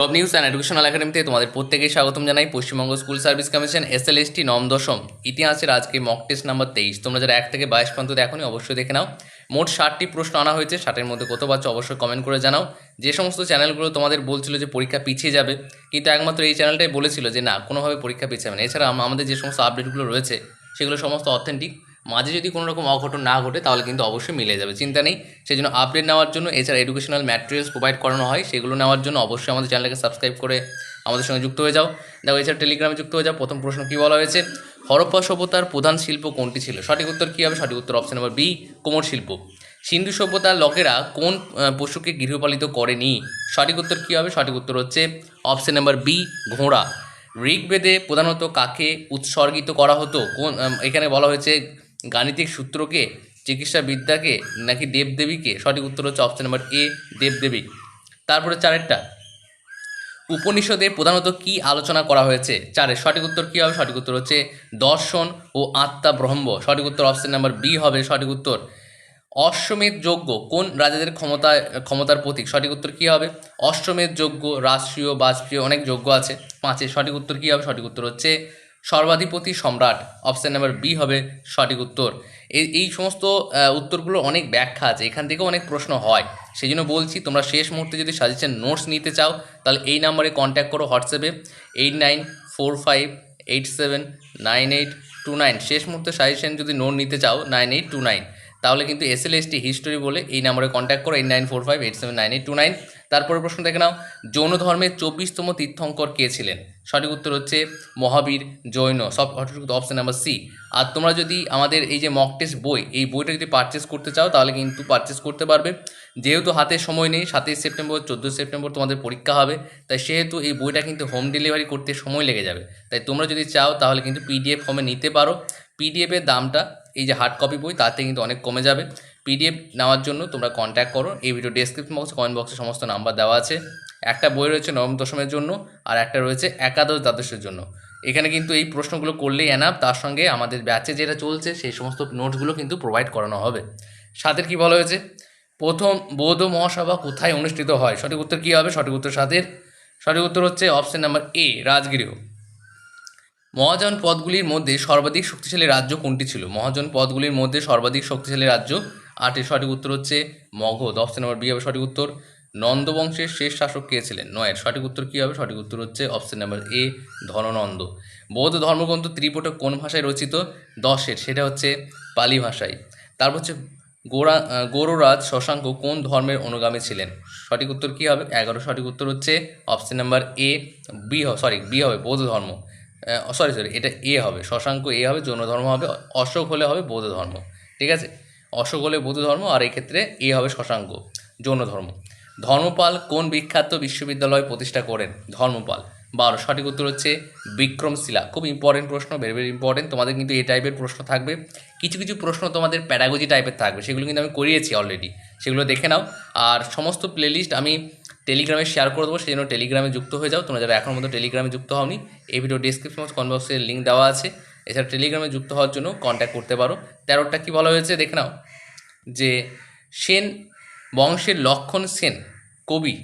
Top news and educational একাডেমিতে তোমাদের প্রত্যেকেই স্বাগতম জানাই। Paschimbanga school service commission SLST নম দশম। ইতিহাসের আজকে মক টেস্ট নাম্বার তেইশ। তোমরা যারা এক থেকে বাইশ পর্যন্ত দেখোনি অবশ্যই দেখে নাও। মোট ষাটটি প্রশ্ন আনা হয়েছে। ষাটের মধ্যে কত পাচ্ছ অবশ্যই কমেন্ট করে জানাও। যে সমস্ত চ্যানেলগুলো তোমাদের বলছিল যে পরীক্ষা পিছিয়ে যাবে, কিন্তু একমাত্র এই চ্যানেলটাই বলেছিল যে না, কোনোভাবে পরীক্ষা পিছিয়ে যাবে না। এছাড়া আমাদের যে সমস্ত আপডেটগুলো রয়েছে, সেগুলো সমস্ত অথেন্টিক মাঝে যদি কোনো রকম অঘটন না ঘটে, তাহলে কিন্তু অবশ্যই মিলে যাবে। চিন্তা নেই সেই জন্য আপডেট নেওয়ার জন্য এছাড়া এডুকেশনাল ম্যাটেরিয়ালস প্রোভাইড করানো হয়, সেগুলো নেওয়ার জন্য অবশ্যই আমাদের চ্যানেলকে সাবস্ক্রাইব করে আমাদের সঙ্গে যুক্ত হয়ে যাও। দেখো, এছাড়া টেলিগ্রামে যুক্ত হয়ে যাও। প্রথম প্রশ্ন কী বলা হয়েছে? হরপ্পা সভ্যতার প্রধান শিল্প কোনটি ছিল? সঠিক উত্তর কী হবে? সঠিক উত্তর অপশন নম্বর বি কোমর শিল্প। সিন্ধু সভ্যতার লোকেরা কোন পশুকে গৃহপালিত করেনি? সঠিক উত্তর কী হবে? সঠিক উত্তর হচ্ছে অপশন নাম্বার বি ঘোড়া। ঋগ্বেদে প্রধানত কাকে উৎসর্গিত করা হতো? কোন এখানে বলা হয়েছে গাণিতিক সূত্রকে চিকিৎসা বিদ্যাকে নাকি দেবদেবীকে? সঠিক উত্তর হচ্ছে অপশন নাম্বার এ দেবদেবী। তারপরে চারেরটা। উপনিষদে প্রধানত কি আলোচনা করা হয়েছে? চারের। সঠিক উত্তর কী হবে? সঠিক উত্তর হচ্ছে দর্শন ও আত্মা ব্রহ্ম। সঠিক উত্তর অপশন নাম্বার বি হবে সঠিক উত্তর। অশ্বমেধ যজ্ঞ কোন রাজাদের ক্ষমতা ক্ষমতার প্রতীক? সঠিক উত্তর কী হবে? অশ্বমেধ যজ্ঞ, রাষ্ট্রীয়, বাজপেয়ী অনেক যজ্ঞ আছে, পাঁচের। সঠিক উত্তর কী হবে? সঠিক উত্তর হচ্ছে সর্বাধিপতি সম্রাট অপশান নাম্বার বি হবে সঠিক উত্তর। এই এই সমস্ত উত্তরগুলো অনেক ব্যাখ্যা আছে, এখান থেকেও অনেক প্রশ্ন হয়। সেই জন্য বলছি, তোমরা শেষ মুহূর্তে যদি সাজেশন নোটস নিতে চাও, তাহলে এই নাম্বারে কন্ট্যাক্ট করো হোয়াটসঅ্যাপে eight nine four five eight seven nine eight two nine শেষ মুহূর্তে সাজেশন যদি নোট নিতে চাও নাইন এইট টু নাইন তাহলে কিন্তু এস এল এসটি হিস্টোরি বলে এই নাম্বারে কন্ট্যাক্ট করো eight nine four five eight seven nine two nine তারপরে প্রশ্ন দেখে নাও জৈন ধর্মের চব্বিশতম তীর্থঙ্কর কে ছিলেন? সঠিক উত্তর হচ্ছে মহাবীর জৈন। সব সঠিক অপশন নাম্বার সি আর তোমরা যদি আমাদের এই যে মক টেস্ট বই, এই বইটা যদি পারচেস করতে চাও, তাহলে কিন্তু পারচেস করতে পারবে। যেহেতু হাতে সময় নেই, সাতই সেপ্টেম্বর, চোদ্দোই সেপ্টেম্বর তোমাদের পরীক্ষা হবে, তাই সেহেতু এই বইটা কিন্তু হোম ডেলিভারি করতে সময় লেগে যাবে। তাই তোমরা যদি চাও, তাহলে কিন্তু পিডিএফ ফর্মে নিতে পারো। পিডিএফের দামটা এই যে হার্ড কপি বই, তাতে কিন্তু অনেক কমে যাবে। পিডিএফ নেওয়ার জন্য তোমরা কন্ট্যাক্ট করো। এই ভিডিও ডেসক্রিপশন বক্সে কমেন্ট বক্সে সমস্ত নাম্বার দেওয়া আছে। একটা বই রয়েছে নবম দশমের জন্য, আর একটা রয়েছে একাদশ দ্বাদশের জন্য। এখানে কিন্তু এই প্রশ্নগুলো করলেই এনাফ তার সঙ্গে আমাদের ব্যাচে যেটা চলছে, সেই সমস্ত নোটসগুলো কিন্তু প্রোভাইড করানো হবে। সাতের কি বলা হয়েছে? প্রথম বৌদ্ধ মহাসভা কোথায় অনুষ্ঠিত হয়? সঠিক উত্তর কী হবে? সঠিক উত্তর সাতের। সঠিক উত্তর হচ্ছে অপশন নাম্বার এ রাজগৃহ মহাজন পদগুলির মধ্যে সর্বাধিক শক্তিশালী রাজ্য কোনটি ছিল? মহাজন পদগুলির মধ্যে সর্বাধিক শক্তিশালী রাজ্য আটের সঠিক উত্তর হচ্ছে মগধ। অপশন নম্বর বি হবে সঠিক উত্তর। নন্দবংশের শেষ শাসক কে ছিলেন? নয়ের। সঠিক উত্তর কী হবে? সঠিক উত্তর হচ্ছে অপশন নাম্বার এ ধননন্দ। বৌদ্ধ ধর্মগ্রন্থ ত্রিপুটক কোন ভাষায় রচিত? দশের। সেটা হচ্ছে পালি ভাষায়। তারপর হচ্ছে গোরা আহ, গৌররাজ শশাঙ্ক কোন ধর্মের অনুগামী ছিলেন? সঠিক উত্তর কী হবে? এগারো। সঠিক উত্তর হচ্ছে option number A B sorry B হবে বৌদ্ধ ধর্ম। সরি সরি এটা এ হবে, শশাঙ্ক এ হবে জৈন ধর্ম হবে, অশোক হলে হবে বৌদ্ধ ধর্ম ঠিক আছে? অশোক হলে বৌদ্ধ ধর্ম আর এই ক্ষেত্রে এ হবে শশাঙ্ক জৈন ধর্ম ধর্মপাল কোন বিখ্যাত বিশ্ববিদ্যালয় প্রতিষ্ঠা করেন? ধর্মপাল। বারো, সঠিক উত্তর হচ্ছে বিক্রমশিলা। খুব ইম্পর্টেন্ট প্রশ্ন ভেরি ভেরি ইম্পর্টেন্ট তোমাদের কিন্তু এই টাইপের প্রশ্ন থাকবে। কিছু কিছু প্রশ্ন তোমাদের প্যারাগজি টাইপের থাকবে, সেগুলো কিন্তু আমি করিয়েছি অলরেডি সেগুলো দেখে নাও। আর সমস্ত প্লেলিস্ট আমি টেলিগ্রামে শেয়ার করে দেবো, সেই জন্য টেলিগ্রামে যুক্ত হয়ে যাও। তোমরা যারা এখনও মতো টেলিগ্রামে যুক্ত হওনি, এই ভিডিও ডিসক্রিপশন কমেন্ট বক্সে লিঙ্ক দেওয়া আছে। এছাড়া টেলিগ্রামে যুক্ত হওয়ার জন্য কন্ট্যাক্ট করতে পারো। তেরোটা কী বলা হয়েছে দেখে নাও। যে সেন, বংশের লক্ষণ সেন, কবি।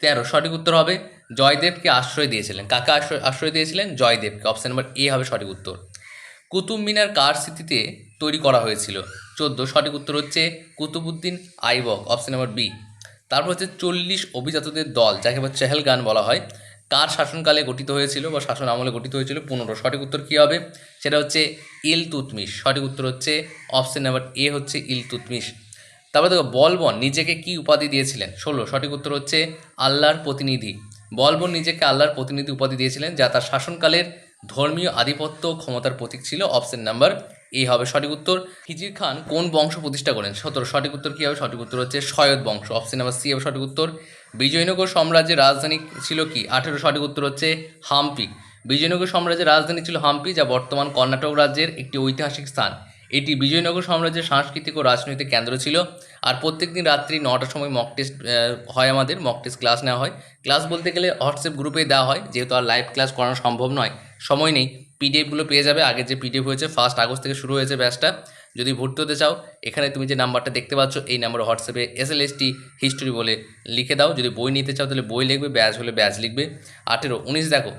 তেরো, সঠিক উত্তর হবে জয়দেবকে আশ্রয় দিয়েছিলেন। কাকে আশ্রয় আশ্রয় দিয়েছিলেন? জয়দেবকে। অপশান নাম্বার এ হবে সঠিক উত্তর। কুতুব মিনার কার স্মৃতিতে তৈরি করা হয়েছিল? চোদ্দ, সঠিক উত্তর হচ্ছে Qutubuddin Aibak. Option number B তারপর হচ্ছে চল্লিশ অভিজাতদের দল, যাকে আবার চেহেলগান বলা হয়, কার শাসনকালে গঠিত হয়েছিল বা শাসন আমলে গঠিত হয়েছিল পনেরো, সঠিক উত্তর কী হবে? সেটা হচ্ছে ইল তুতমিশ, সঠিক উত্তর হচ্ছে অপশন নাম্বার এ হচ্ছে ইল তুতমিশ। তারপর দেখো, বলবন নিজেকে কি উপাধি দিয়েছিলেন? ষোলো, সঠিক উত্তর হচ্ছে আল্লাহর প্রতিনিধি। বলবন নিজেকে আল্লাহর প্রতিনিধি উপাধি দিয়েছিলেন, যা তার শাসনকালের ধর্মীয় আধিপত্য ক্ষমতার প্রতীক ছিল অপশন নাম্বার এ হবে সঠিক উত্তর। খিজির খান কোন বংশ প্রতিষ্ঠা করেন? সতেরো, সঠিক উত্তর কী হবে? সঠিক উত্তর হচ্ছে সৈয়দ বংশ। অপশন নাম্বার সি হবে সঠিক উত্তর। বিজয়নগর সাম্রাজ্যের রাজধানী ছিল কি? আঠেরো, সঠিক উত্তর হচ্ছে হাম্পি। বিজয়নগর সাম্রাজ্যের রাজধানী ছিল হাম্পি, যা বর্তমান কর্ণাটক রাজ্যের একটি ঐতিহাসিক স্থান। এটি বিজয়নগর সাম্রাজ্যের সাংস্কৃতিক ও রাজনৈতিক কেন্দ্র ছিল। আর প্রত্যেক দিন রাত্রি নটার সময় মক টেস্ট হয় আমাদের মক টেস্ট ক্লাস নেওয়া হয়। ক্লাস বলতে গেলে হোয়াটসঅ্যাপ গ্রুপে দেওয়া হয়, যেহেতু আর লাইভ ক্লাস করানো সম্ভব নয়। সময় নেই। পিডিএফগুলো পেয়ে যাবে। আগে যে পিডিএফ হয়েছে ফার্স্ট আগস্ট থেকে শুরু হয়েছে ব্যাচটা যদি ভর্তি হতে চাও, এখানে তুমি যে নাম্বারটা দেখতে পাচ্ছ, এই নাম্বারে হোয়াটসঅ্যাপে S L S T history বলে লিখে দাও। যদি বই নিতে চাও, তাহলে বই লিখবে ব্যাচ হলে ব্যাচ লিখবে। আঠেরো, উনিশ, দেখো।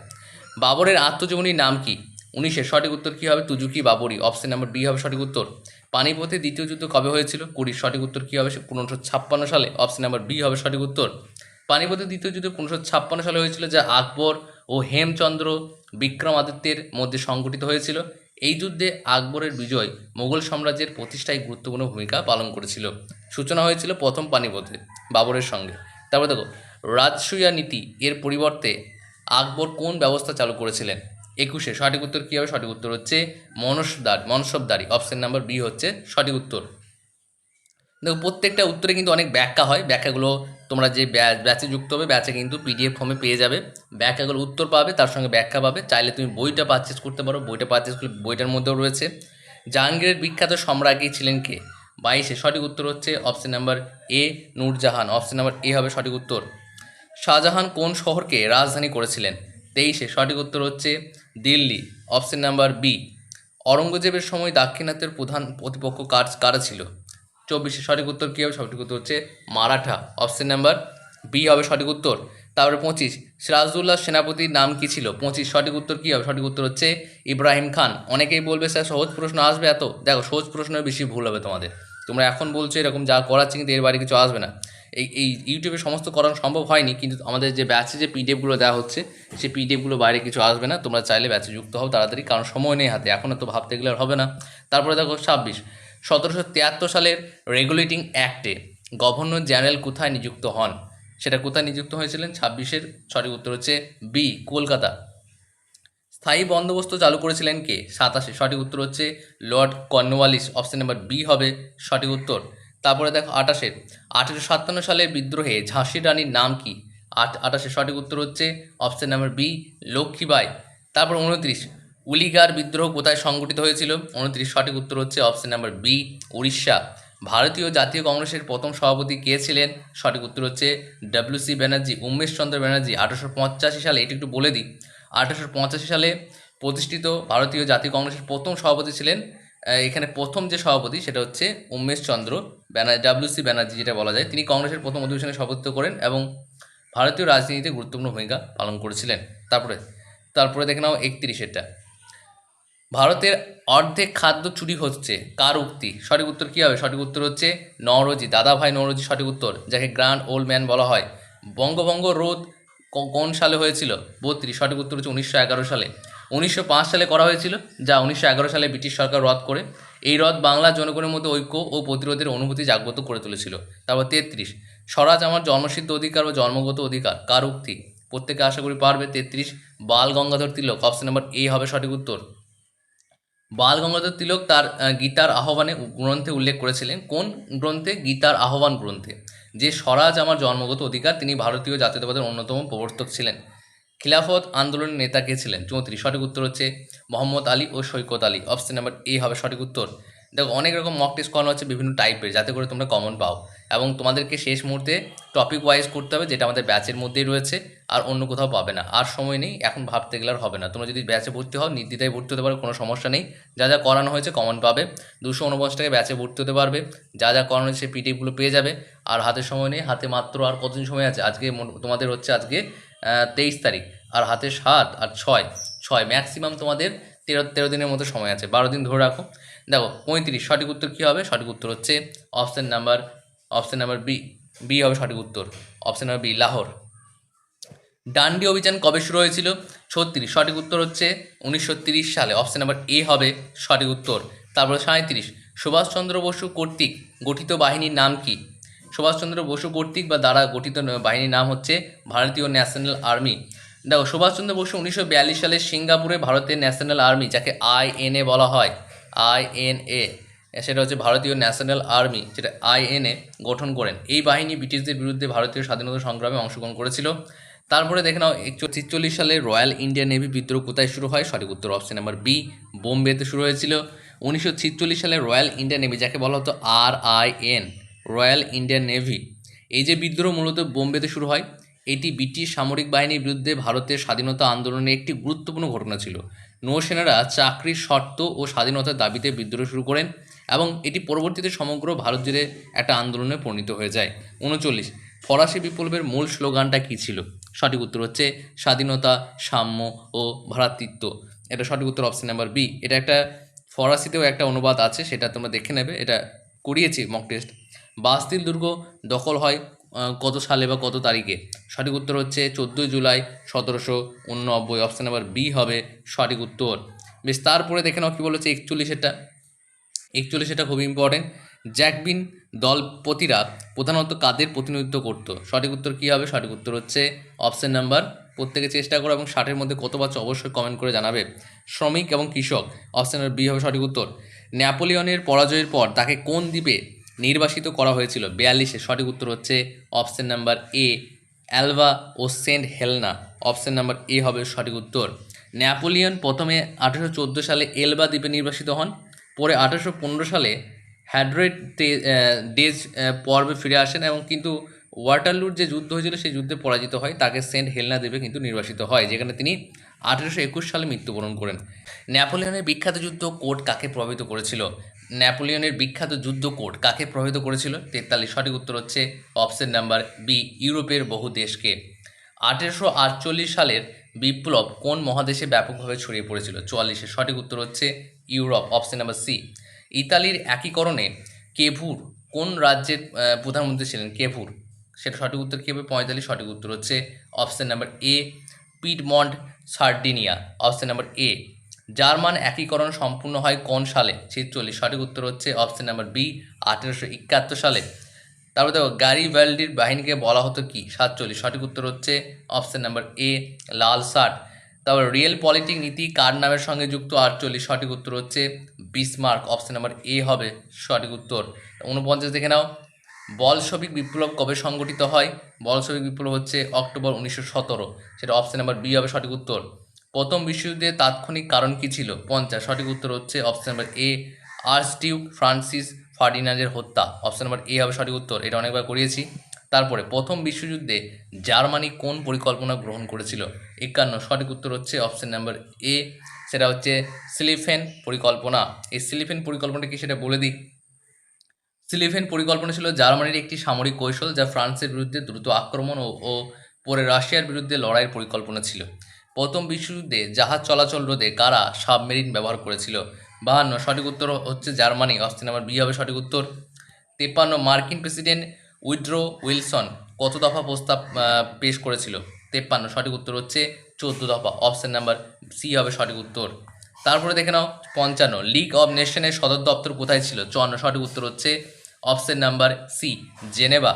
বাবরের আত্মজীবনীর নাম কি? উনিশের সঠিক উত্তর কী হবে? Tuzuki, Baburi. Option number B হবে সঠিক উত্তর। পানিপথে দ্বিতীয় যুদ্ধ কবে হয়েছিল? কুড়ির সঠিক উত্তর কী হবে? পনেরোশো ছাপ্পান্ন সালে। অপশন নাম্বার বি হবে সঠিক উত্তর। পানিপথের দ্বিতীয় যুদ্ধ পনেরোশো ছাপ্পান্ন সালে হয়েছিল, যা আকবর ও হেমচন্দ্র বিক্রমাদিত্যের মধ্যে সংঘটিত হয়েছিল। এই যুদ্ধে আকবরের বিজয় মোগল সাম্রাজ্যের প্রতিষ্ঠায় গুরুত্বপূর্ণ ভূমিকা পালন করেছিল। সূচনা হয়েছিল প্রথম পানিপথে বাবরের সঙ্গে। তারপরে দেখো, রাজসুয়া নীতি এর পরিবর্তে আকবর কোন ব্যবস্থা চালু করেছিলেন? একুশে সঠিক উত্তর কী হবে? সঠিক উত্তর হচ্ছে মনসদার মনসবদারি। অপশন নাম্বার বি হচ্ছে সঠিক উত্তর। দেখো, প্রত্যেকটা উত্তরে কিন্তু অনেক ব্যাখ্যা হয়। ব্যাখ্যাগুলো তোমরা যে ব্যাচ যুক্ত হবে, ব্যাচে কিন্তু পিডিএফ ফর্মে পেয়ে যাবে। ব্যাখ্যাগুলো উত্তর পাবে, তার সঙ্গে ব্যাখ্যা পাবে। চাইলে তুমি বইটা পারচেস করতে পারো। বইটা পারচেস করলে বইটার মধ্যেও রয়েছে। জাহাঙ্গীরের বিখ্যাত সম্রাজ্ঞী ছিলেন কে? বাইশে, সঠিক উত্তর হচ্ছে option number A Nurjahan. Option number A হবে সঠিক উত্তর। শাহজাহান কোন শহরকে রাজধানী করেছিলেন? তেইশে, সঠিক উত্তর হচ্ছে দিল্লি। অপশন নাম্বার বি অরঙ্গজেবের সময় দাক্ষিণাত্যের প্রধান প্রতিপক্ষ কার, কারা ছিল? চব্বিশে সঠিক উত্তর কী হবে? সঠিক উত্তর হচ্ছে মারাঠা। অপশন নাম্বার বি হবে সঠিক উত্তর। তারপরে পঁচিশ সিরাজদৌল্লাহ সেনাপতির নাম কি ছিল? পঁচিশ, সঠিক উত্তর কী হবে? সঠিক উত্তর হচ্ছে ইব্রাহিম খান। অনেকেই বলবে, স্যার, সহজ প্রশ্ন আসবে এত? দেখো, সহজ প্রশ্নের বেশি ভুল হবে তোমাদের। তোমরা এখন বলছো এরকম যা করাচ্ছে কিন্তু এর বাইরে কিছু আসবে না। এই এই ইউটিউবে সমস্ত করানো সম্ভব হয়নি, কিন্তু আমাদের যে ব্যাচে যে পিডিএফগুলো দেওয়া হচ্ছে, সেই পিডিএফগুলো বাইরে কিছু আসবে না। তোমরা চাইলে ব্যাচে যুক্ত হও তাড়াতাড়ি, কারণ সময় নেই হাতে। এখন তো ভাবতে গেলে আর হবে না। তারপরে দেখো ছাব্বিশ সতেরোশো তিয়াত্তর সালের রেগুলেটিং অ্যাক্টে গভর্নর জেনারেল কোথায় নিযুক্ত হন? সেটা কোথায় নিযুক্ত হয়েছিলেন? ছাব্বিশের সঠিক উত্তর হচ্ছে বি, কলকাতা। স্থায়ী বন্দোবস্ত চালু করেছিলেন কে? সাতাশে। সঠিক উত্তর হচ্ছে Lord Cornwallis. Option number B হবে সঠিক উত্তর। তারপরে দেখো আটাশের আঠেরোশো সাতান্ন সালের বিদ্রোহে ঝাঁসি রানীর নাম কি? আট আটাশে সঠিক উত্তর হচ্ছে অপশন নাম্বার বি, লক্ষ্মীবাই। তারপর উনত্রিশ। উলিগার বিদ্রোহ কোথায় সংগঠিত হয়েছিল? উনত্রিশ সঠিক উত্তর হচ্ছে অপশন নাম্বার বি উড়িষ্যা। ভারতীয় জাতীয় কংগ্রেসের প্রথম সভাপতি কে ছিলেন? সঠিক উত্তর হচ্ছে ডব্লিউসি ব্যানার্জি উমেশ চন্দ্র ব্যানার্জি। আঠারোশো পঁচাশি সালে, এটি একটু বলে দিই। আঠারোশো পঁচাশি সালে প্রতিষ্ঠিত ভারতীয় জাতীয় কংগ্রেসের প্রথম সভাপতি ছিলেন এখানে প্রথম যে সভাপতি সেটা হচ্ছে উমেশ চন্দ্র ব্যানার্জি ডাব্লিউসি ব্যানার্জি যেটা বলা যায়। তিনি কংগ্রেসের প্রথম অধিবেশনে সভাপতিত্ব করেন এবং ভারতীয় রাজনীতিতে গুরুত্বপূর্ণ ভূমিকা পালন করেছিলেন। তারপরে তারপরে দেখে নাও একত্রিশেরটা। ভারতের অর্ধেক খাদ্য চুরি হচ্ছে। কার উক্তি? সঠিক উত্তর কী হবে? সঠিক উত্তর হচ্ছে নরজি দাদাভাই নরজি সঠিক উত্তর, যাকে গ্র্যান্ড ওল্ড ম্যান বলা হয়। বঙ্গভঙ্গ রোধ কোন সালে হয়েছিল? বত্রিশ। সঠিক উত্তর হচ্ছে উনিশশো এগারো সালে। উনিশশো পাঁচ সালে করা হয়েছিল, যা উনিশশো এগারো সালে ব্রিটিশ সরকার রদ করে। এই রদ বাংলার জনগণের মধ্যে ঐক্য ও প্রতিরোধের অনুভূতি জাগ্রত করে তুলেছিল। তারপর তেত্রিশ। স্বরাজ আমার জন্মসিদ্ধ অধিকার বা জন্মগত অধিকার, কার উক্তি? প্রত্যেকে আশা করি পারবে। তেত্রিশ। Bal Gangadhar Tilak, option number A হবে সঠিক উত্তর। বাল গঙ্গাধর তিলক তার গীতার আহ্বানে গ্রন্থে উল্লেখ করেছিলেন। কোন গ্রন্থে? গীতার আহ্বান গ্রন্থে। যে স্বরাজ আমার জন্মগত অধিকার, তিনি ভারতীয় জাতীয়তাবাদের অন্যতম প্রবর্তক ছিলেন। খিলাফত আন্দোলনের নেতা কে ছিলেন? চৌত্রিশ, সঠিক উত্তর হচ্ছে মোহাম্মদ আলী ও Saikat Ali. Option number A হবে সঠিক উত্তর। দেখো, অনেক রকম মক টেস্ট করানো হচ্ছে বিভিন্ন টাইপের যাতে করে তোমরা কমন পাও। এবং তোমাদেরকে শেষ মুহূর্তে টপিক ওয়াইজ করতে হবে, যেটা আমাদের ব্যাচের মধ্যেই রয়েছে, আর অন্য কোথাও পাবে না। আর সময় নেই, এখন ভাবতে গেলে আর হবে না। তোমরা যদি ব্যাচে ভর্তি হও, নির্দ্বিধায় ভর্তি হতে পারো, কোনো সমস্যা নেই। যা যা করানো হয়েছে কমন পাবে। দুশো উনপঞ্চাশ টাকায় ব্যাচে ভর্তি হতে পারবে। যা যা করানো হয়েছে পিটিএফগুলো পেয়ে যাবে। আর হাতে সময় নেই, হাতে মাত্র আর কতদিন সময় আছে? আজকে তোমাদের হচ্ছে আজকে তেইশ তারিখ। আর হাতে সাত আর ছয় ছয় ম্যাক্সিমাম তোমাদের তেরো তেরো দিনের মতো সময় আছে। বারো দিন ধরে রাখো। দেখো, পঁয়ত্রিশ, সঠিক উত্তর কী হবে? সঠিক উত্তর হচ্ছে option number option number B B হবে সঠিক উত্তর। Option number B Lahore. Dandi অভিযান কবে শুরু হয়েছিল? ছত্রিশ, সঠিক উত্তর হচ্ছে উনিশশো সালে। অপশান নাম্বার এ হবে সঠিক উত্তর। তারপরে সাঁত্রিশ সুভাষচন্দ্র বসু কর্তৃক গঠিত বাহিনীর নাম কি? সুভাষচন্দ্র বসু কর্তৃক বা দ্বারা গঠিত বাহিনীর নাম হচ্ছে ভারতীয় ন্যাশনাল আর্মি। দেখো, সুভাষচন্দ্র বসু উনিশশো বিয়াল্লিশ সালে সিঙ্গাপুরে ভারতের ন্যাশনাল আর্মি, যাকে আইএনএ বলা হয়। আইএনএ, সেটা হচ্ছে ভারতীয় ন্যাশনাল আর্মি, যেটা আইএনএ গঠন করেন। এই বাহিনী ব্রিটিশদের বিরুদ্ধে ভারতীয় স্বাধীনতা সংগ্রামে অংশগ্রহণ করেছিল। তারপরে দেখে নাও ছিচল্লিশ সালে রয়্যাল ইন্ডিয়ান নেভি বিদ্রোহ কোথায় শুরু হয়? সঠিক উত্তর অপশন নাম্বার বি বোম্বেতে শুরু হয়েছিল। উনিশশো সালে রয়্যাল ইন্ডিয়ান নেভি, যাকে বলা হতো R I N Royal Indian navy. এই যে বিদ্রোহ মূলত বোম্বেতে শুরু হয়, এটি ব্রিটিশ সামরিক বাহিনীর বিরুদ্ধে ভারতের স্বাধীনতা আন্দোলনে একটি গুরুত্বপূর্ণ ঘটনা ছিল। নৌসেনারা চাকরির শর্ত ও স্বাধীনতার দাবিতে বিদ্রোহ শুরু করেন এবং এটি পরবর্তীতে সমগ্র ভারত জুড়ে একটা আন্দোলনে পরিণত হয়ে যায়। উনচল্লিশ, ফরাসি বিপ্লবের মূল স্লোগানটা কী ছিল? সঠিক উত্তর হচ্ছে স্বাধীনতা, সাম্য ও ভ্রাতৃত্ব। এটা সঠিক উত্তর অপশন নাম্বার বি এটা একটা ফরাসিতেও একটা অনুবাদ আছে, সেটা তোমরা দেখে নেবে। এটা করিয়েছি মক টেস্ট বাস্তিল দুর্গ দখল হয় কত সালে বা কত তারিখে? সঠিক উত্তর হচ্ছে চোদ্দোই জুলাই সতেরোশো উননব্বই। অপশন নাম্বার বি হবে সঠিক উত্তর। বেশ, তারপরে দেখে নাও কী বলেছে একচল্লিশেরটা। একচল্লিশ এটা খুবই ইম্পর্টেন্ট জ্যাকবিন দলপতিরা প্রধানত কাদের প্রতিনিধিত্ব করতো? সঠিক উত্তর কী হবে? সঠিক উত্তর হচ্ছে অপশন নাম্বার প্রত্যেকে চেষ্টা করো এবং ষাটের মধ্যে কত বাচ্চা অবশ্যই কমেন্ট করে জানাবে। শ্রমিক এবং কৃষক অপশন নাম্বার বি হবে সঠিক উত্তর। ন্যাপোলিয়নের পরাজয়ের পর তাকে কোন দ্বীপে নির্বাসিত করা হয়েছিল। বিয়াল্লিশে সঠিক উত্তর হচ্ছে option number A, Elba O Saint Helena. Option number A হবে সঠিক উত্তর। ন্যাপোলিয়ন প্রথমে আঠেরোশো চোদ্দ সালে এলবা দ্বীপে নির্বাসিত হন, পরে আঠেরোশো পনেরো সালে হ্যাড্রেড ডেজ পর্বে ফিরে আসেন এবং কিন্তু ওয়াটারলুর যে যুদ্ধ হয়েছিল সেই যুদ্ধে পরাজিত হয়, তাকে সেন্ট হেলনা দ্বীপে কিন্তু নির্বাসিত হয়, যেখানে তিনি আঠেরোশো একুশ সালে মৃত্যুবরণ করেন। ন্যাপোলিয়নের বিখ্যাত যুদ্ধ কোড কাকে প্রভাবিত করেছিল? ন্যাপোলিয়নের বিখ্যাত যুদ্ধ কোড কাকে প্রভাবিত করেছিল? তেতাল্লিশ, সঠিক উত্তর হচ্ছে অপশন নাম্বার বি, ইউরোপের বহু দেশকে। আঠেরোশো আটচল্লিশ সালের বিপ্লব কোন মহাদেশে ব্যাপকভাবে ছড়িয়ে পড়েছিল? চুয়াল্লিশে, সঠিক উত্তর হচ্ছে ইউরোপ, অপশন নাম্বার সি। ইতালির একীকরণে কেভুর কোন রাজ্যের প্রধানমন্ত্রী ছিলেন? কেভুর। সেটা সঠিক উত্তর কী হবে? পঁয়তাল্লিশ, সঠিক উত্তর হচ্ছে option number A, Piedmont, Sardinia. Option number A German একীকরণ সম্পূর্ণ হয় কোন সালে? ছেচল্লিশ সঠিক উত্তর হচ্ছে অপশন নাম্বার বি আঠেরোশো একাত্তর সালে। তারপর দেখো গারি ভ্যালডির বাহিনীকে বলা হতো কি? সাতচল্লিশ। সঠিক উত্তর হচ্ছে অপশন নাম্বার এ লাল শার্ট। তারপর রিয়েল পলিটিক নীতি কার নামের সঙ্গে যুক্ত? আটচল্লিশ। সঠিক উত্তর হচ্ছে বিসমার্ক। অপশন নাম্বার এ হবে সঠিক উত্তর। উনপঞ্চাশ দেখে নাও। বলশবিক বিপ্লব কবে সংগঠিত হয়? বলশবিক বিপ্লব হচ্ছে অক্টোবর উনিশশো সতেরো। সেটা অপশন নাম্বার বি হবে সঠিক উত্তর। প্রথম বিশ্বযুদ্ধের তাৎক্ষণিক কারণ কী ছিল? পঞ্চাশ। সঠিক উত্তর হচ্ছে option number A Archduke Francis ফার্ডিনান্ডের হত্যা। অপশন নাম্বার এ হবে সঠিক উত্তর, এটা অনেকবার করিয়েছি। তারপরে, প্রথম বিশ্বযুদ্ধে জার্মানি কোন পরিকল্পনা গ্রহণ করেছিল? একান্ন। সঠিক উত্তর হচ্ছে অপশন নাম্বার এ সেটা হচ্ছে সিলিফেন পরিকল্পনা। এই সিলিফেন পরিকল্পনাটা কি সেটা বলে দিই? সিলিফেন পরিকল্পনা ছিল জার্মানির একটি সামরিক কৌশল যা ফ্রান্সের বিরুদ্ধে দ্রুত আক্রমণ ও ও পরে রাশিয়ার বিরুদ্ধে লড়াইয়ের পরিকল্পনা ছিল। প্রথম বিশ্বযুদ্ধে জাহাজ চলাচল রোধে কারা সাবমেরিন ব্যবহার করেছিল? বাহান্ন, সঠিক উত্তর হচ্ছে জার্মানি। অপশন নাম্বার বি হবে সঠিক উত্তর। তেপ্পান্ন, মার্কিন প্রেসিডেন্ট উইড্রো উইলসন কত দফা প্রস্তাব পেশ করেছিল? তেপ্পান্ন, সঠিক উত্তর হচ্ছে চোদ্দ দফা। অপশান নাম্বার সি হবে সঠিক উত্তর। তারপরে দেখে নাও, পঞ্চান্ন, লিগ অব নেশনের সদর দপ্তর কোথায় ছিল? চুয়ান্ন, সঠিক উত্তর হচ্ছে অপশান নাম্বার সি, জেনেভা।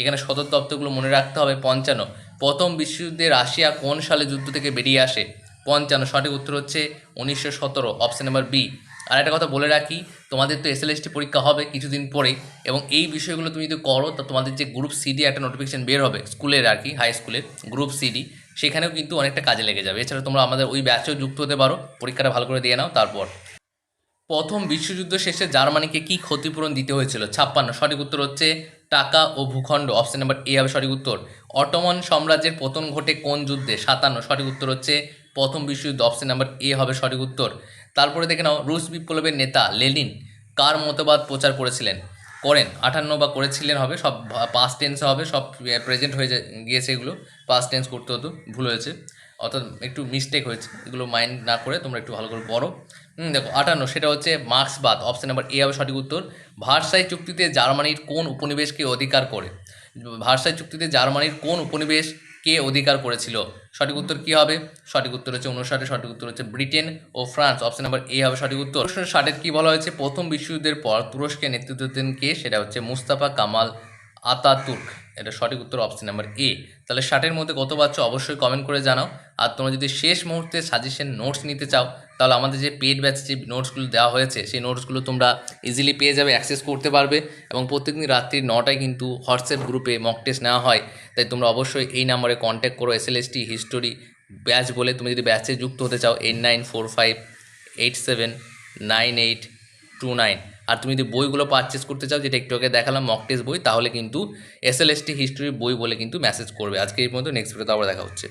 এখানে সদর দপ্তরগুলো মনে রাখতে হবে, পঞ্চান্ন প্রথম বিশ্বযুদ্ধে রাশিয়া কোন সালে যুদ্ধ থেকে বেরিয়ে আসে? পঞ্চান্ন। সঠিক উত্তর হচ্ছে উনিশশো সতেরো অপশন নাম্বার বি আর একটা কথা বলে রাখি, তোমাদের তো এসএলএসটি পরীক্ষা হবে কিছুদিন পরে এবং এই বিষয়গুলো তুমি যদি করো, তো তোমাদের যে গ্রুপ সিডি একটা নোটিফিকেশান বের হবে স্কুলের আর কি হাই স্কুলের গ্রুপ সিডি সেখানেও কিন্তু অনেকটা কাজে লেগে যাবে। এছাড়া তোমরা আমাদের ওই ব্যাচেও যুক্ত হতে পারো, পরীক্ষাটা ভালো করে দিয়ে নাও, তারপর। প্রথম বিশ্বযুদ্ধ শেষে জার্মানিকে কি ক্ষতিপূরণ দিতে হয়েছিল? ছাপ্পান্ন। সঠিক উত্তর হচ্ছে টাকা ও ভূখণ্ড অপশন নাম্বার এ হবে সঠিক উত্তর। অটোমন সাম্রাজ্যের পতন ঘটে কোন যুদ্ধে? সাতান্ন, সঠিক উত্তর হচ্ছে প্রথম বিশ্বযুদ্ধ অপশন নাম্বার এ হবে সঠিক উত্তর। তারপরে দেখে নাও, রুশ বিপ্লবের নেতা লেনিন কার মতবাদ প্রচার করেছিলেন? করেন, আটান্ন বা করেছিলেন হবে, সব পাস্ট টেন্সে হবে, সব প্রেজেন্ট হয়ে গিয়েছে এগুলো। পাস্ট টেন্স করতে হতো, ভুল হয়েছে। অর্থাৎ একটু মিস্টেক হয়েছে, এগুলো মাইন্ড না করে তোমরা একটু ভালো করে পড়ো। দেখো, আটান্ন, সেটা হচ্ছে মার্ক্সবাদ অপশন নাম্বার এ হবে সঠিক উত্তর। ভার্সাই চুক্তিতে জার্মানির কোন উপনিবেশকে অধিকার করে? ভার্সাই চুক্তিতে জার্মানির কোন উপনিবেশ কে অধিকার করেছিল? সঠিক উত্তর কি হবে? সঠিক উত্তর হচ্ছে উনষাটে, সঠিক উত্তর হচ্ছে ব্রিটেন ও ফ্রান্স অপশন নাম্বার এ হবে সঠিক উত্তর। প্রশ্ন ষাটের কি বলা হয়েছে? প্রথম বিশ্বযুদ্ধের পর তুরস্কে নেতৃত্ব দেন কে? সেটা হচ্ছে মুস্তাফা কামাল আতাতুর্ক, এটা সঠিক উত্তর অপশন নাম্বার এ তাহলে ষাটের মধ্যে কত পাচ্ছ অবশ্যই কমেন্ট করে জানাও। আর তোমরা যদি শেষ মুহূর্তে সাজেশন নোটস নিতে চাও, তাহলে আমাদের যে পেড ব্যাচে যে নোটসগুলো দেওয়া হয়েছে, সেই নোটসগুলো তোমরা ইজিলি পেয়ে যাবে অ্যাক্সেস করতে পারবে। এবং প্রত্যেকদিন রাত্রি নটায় কিন্তু হোয়াটসঅ্যাপ গ্রুপে মক টেস্ট নেওয়া হয়। তাই তোমরা অবশ্যই এই নাম্বারে কন্ট্যাক্ট করো এস হিস্টোরি ব্যাচ বলে। তুমি যদি ব্যাচে যুক্ত হতে চাও eight nine four five eight seven nine eight two nine আর তুমি যদি বইগুলো পারচেস করতে চাও, যেটা একটু আগে দেখালাম মক টেস্ট বই, তাহলে কিন্তু এস এল এস টি হিস্টোরির বই বলে কিন্তু মেসেজ করবে। আজকে এই পর্যন্ত নেক্সট ভিডিওতে আবার দেখা হচ্ছে।